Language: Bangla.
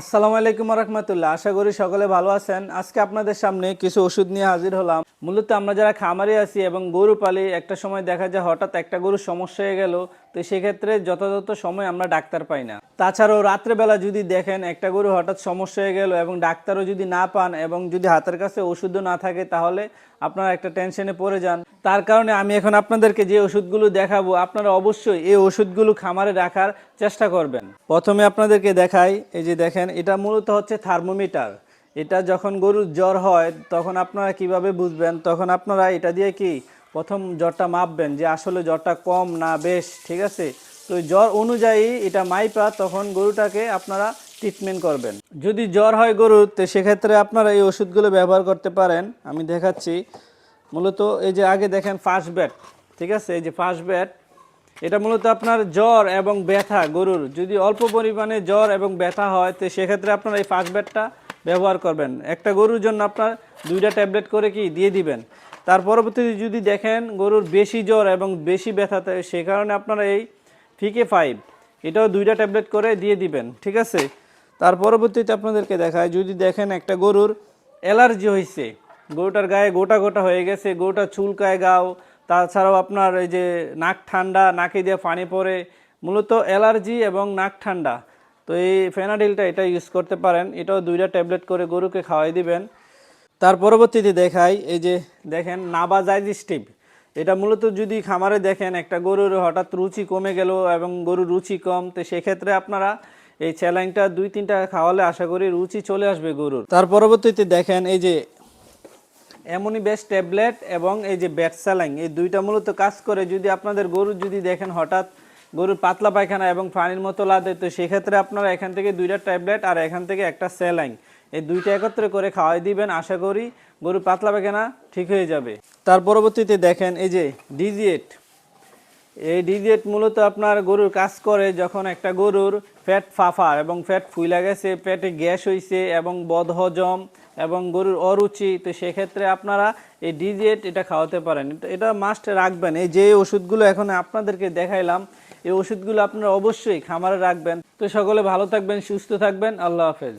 আসসালামু আলাইকুম রহমতুল্লাহ আশা করি সকলে ভালো আছেন। আজকে আপনাদের সামনে কিছু ওষুধ নিয়ে হাজির হলাম। মূলত আমরা যারা খামারে আছি এবং গরু পালি, একটা সময় দেখা যায় হঠাৎ একটা গরুর সমস্যা হয়ে গেল। তো সেক্ষেত্রে যথাযথ সময় আমরা ডাক্তার পাই না। তাছাড়াও রাত্রেবেলা যদি দেখেন একটা গরু হঠাৎ সমস্যা হয়ে গেল এবং ডাক্তারও যদি না পান এবং যদি হাতের কাছে ওষুধও না থাকে, তাহলে আপনারা একটা টেনশনে পড়ে যান। তার কারণে আমি এখন আপনাদেরকে যে ওষুধগুলো দেখাবো, আপনারা অবশ্যই এই ওষুধগুলো খামারে রাখার চেষ্টা করবেন। প্রথমে আপনাদেরকে দেখাই, এই যে দেখেন, এটা মূলত হচ্ছে থার্মোমিটার। এটা যখন গরুর জ্বর হয়, তখন আপনারা কীভাবে বুঝবেন? তখন আপনারা এটা দিয়ে কি, প্রথম জ্বরটা মাপবেন যে আসলে জ্বরটা কম না বেশ, ঠিক আছে? তো জ্বর অনুযায়ী এটা মাইপা, তখন গরুটাকে আপনারা ট্রিটমেন্ট করবেন। যদি জ্বর হয় গরুর তো সেক্ষেত্রে আপনারা এই ওষুধগুলো ব্যবহার করতে পারেন। আমি দেখাচ্ছি। মূলত এই যে আগে দেখেন ফার্স্ট ব্যাট, ঠিক আছে? এই যে ফার্স্ট ব্যাট, এটা মূলত আপনার জ্বর এবং ব্যথা গরুর। যদি অল্প পরিমাণে জ্বর এবং ব্যথা হয়, তো সেক্ষেত্রে আপনারা এই ফার্স্ট ব্যাটটা ব্যবহার করবেন। একটা গরুর জন্য আপনার দুইটা ট্যাবলেট করে কি দিয়ে দিবেন। তার পরবর্তীতে যদি দেখেন গরুর বেশি জ্বর এবং বেশি ব্যথা সে কারণে আপনারা এই ফিকে ফাইভ এটাও দুইটা ট্যাবলেট করে দিয়ে দিবেন, ঠিক আছে? তার পরবর্তীতে আপনাদেরকে দেখায়, যদি দেখেন একটা গরুর অ্যালার্জি হয়েছে গরুটার গায়ে গোটা গোটা হয়ে গেছে গরুটা চুলকায় গাও, তাছাড়াও আপনার এই যে নাক ঠান্ডা, নাকে দিয়ে পানি পড়ে, মূলত অ্যালার্জি এবং নাক ঠান্ডা। তো এই ফেনাডিলটা এটা ইউজ করতে পারেন, এটাও দুইটা ট্যাবলেট করে গরুকে খাওয়াই দিবেন। তার পরবর্তীতে দেখাই এই যে দেখেন নাবা ডাইজেস্টিভ এটা মূলত যদি খামারে দেখেন, একটা গরুর হঠাৎ রুচি কমে গেল এবং গরুর রুচি কম, তো সেক্ষেত্রে আপনারা এই চ্যালাইনটা দুই, তিনটা খাওয়ালে আশা করি রুচি চলে আসবে গরুর। তার পরবর্তীতে দেখেন, এই যে এমনই বেস্ট ট্যাবলেট এবং এই যে ব্যাট স্যালাইন, এই দুইটা মূলত কাজ করে যদি আপনাদের গরু যদি দেখেন হঠাৎ গরুর পাতলা পায়খানা এবং পানির মতো লাদে, তো সেক্ষেত্রে আপনারা এখান থেকে দুইটা ট্যাবলেট আর এখান থেকে একটা স্যালাইন। এই দুইটা একত্রে করে খাওয়াই দিবেন, আশা করি গরুর পাতলা পায়খানা ঠিক হয়ে যাবে। তার পরবর্তীতে দেখেন এই যে ডিজিয়েট এই ডিজিয়েট মূলত আপনার গরুর কাজ করে যখন একটা গরুর ফ্যাট ফাফা এবং ফ্যাট ফুইলা গেছে পেটে গ্যাস হইছে এবং বদহজম এবং গরুর অরুচি, তো সেক্ষেত্রে আপনারা এই ডিজিয়েট এটা খাওয়াতে পারেন। এটা মাস্ট রাখবেন। এই যে ওষুধগুলো এখন আপনাদেরকে দেখাইলাম, এই ওষুধগুলো আপনারা অবশ্যই খামারে রাখবেন। তো সকলে ভালো থাকবেন, সুস্থ থাকবেন। আল্লাহ হাফেজ।